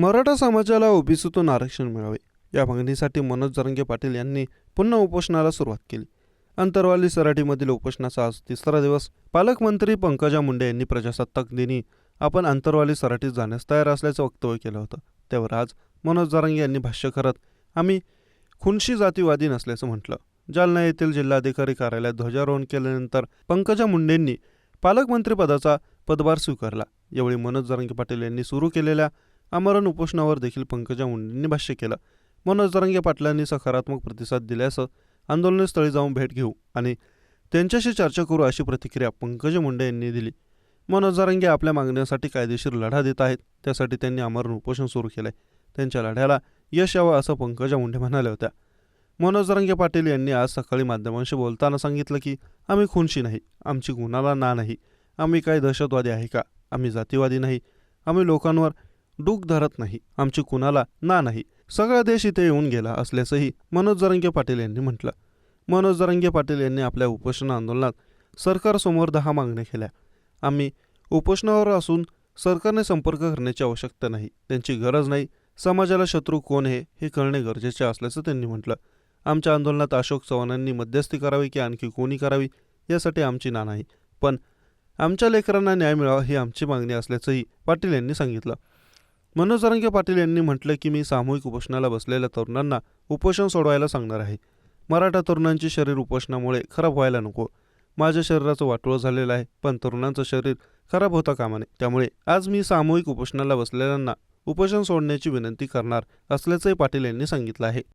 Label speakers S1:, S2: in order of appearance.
S1: मराठा समाजाला ओबीसीतून आरक्षण मिळावे. या मागणीसाठी मनोज जरंगे पाटील यांनी पुन्हा उपोषणाला सुरुवात केली. अंतरवाली सराटीमधील उपोषणाचा आज तिसरा दिवस. पालकमंत्री पंकजा मुंडे यांनी प्रजासत्ताक दिनी आपण अंतरवाली सराटीत जाण्यास तयार असल्याचं वक्तव्य केलं होतं. त्यावर आज मनोज जरांगे यांनी भाष्य करत आम्ही खुनशी जातीवादी नसल्याचं म्हटलं. जालना येथील जिल्हाधिकारी कार्यालयात ध्वजारोहण केल्यानंतर पंकजा मुंडेंनी पालकमंत्रीपदाचा पदभार स्वीकारला. यावेळी मनोज जरंगे पाटील यांनी सुरू केलेल्या आमरण उपोषणावर देखील पंकजा मुंडेंनी भाष्य केलं. मनोज तरंगे पाटलांनी सकारात्मक प्रतिसाद दिल्याचं आंदोलनस्थळी जाऊन भेट घेऊ आणि त्यांच्याशी चर्चा करू अशी प्रतिक्रिया पंकजा मुंडे यांनी दिली. मनोज जरांगे आपल्या मागण्यासाठी कायदेशीर लढा देत आहेत. त्यासाठी त्यांनी आमरण उपोषण सुरू केलंय. त्यांच्या लढ्याला यश यावं असं पंकजा मुंडे म्हणाल्या होत्या. मनोज जरांगे पाटील यांनी आज सकाळी माध्यमांशी बोलताना सांगितलं की आम्ही खुनशी नाही. आमची गुन्हाला ना नाही. आम्ही काही दहशतवादी आहे का? आम्ही जातीवादी नाही. आम्ही लोकांवर डूक धरत नाही. आमची कुणाला ना नाही. सगळा देश इथे येऊन गेला असल्याचंही मनोज जरंगे पाटील यांनी म्हटलं. मनोज जरंगे पाटील यांनी आपल्या उपोषण आंदोलनात सरकारसमोर दहा मागण्या केल्या. आम्ही उपोषणावर असून सरकारने संपर्क करण्याची आवश्यकता नाही. त्यांची गरज नाही. समाजाला शत्रू कोण आहे हे कळणे गरजेचे असल्याचं त्यांनी म्हटलं. आमच्या आंदोलनात अशोक चव्हाणांनी मध्यस्थी करावी की आणखी कोणी करावी यासाठी आमची ना नाही. पण आमच्या लेकरांना न्याय मिळावा ही आमची मागणी असल्याचंही पाटील यांनी सांगितलं. मनोज जरांगे पाटील यांनी म्हटलं की मी सामूहिक उपोषणाला बसलेल्या तरुणांना उपोषण सोडवायला सांगणार आहे. मराठा तरुणांचे शरीर उपोषणामुळे खराब व्हायला नको. माझ्या शरीराचं वाटोळं झालेलं आहे पण तरुणांचं शरीर खराब होता कामा नये त्यामुळे आज मी सामूहिक उपोषणाला बसलेल्यांना उपोषण सोडण्याची विनंती करणार असल्याचंही पाटील यांनी सांगितलं आहे.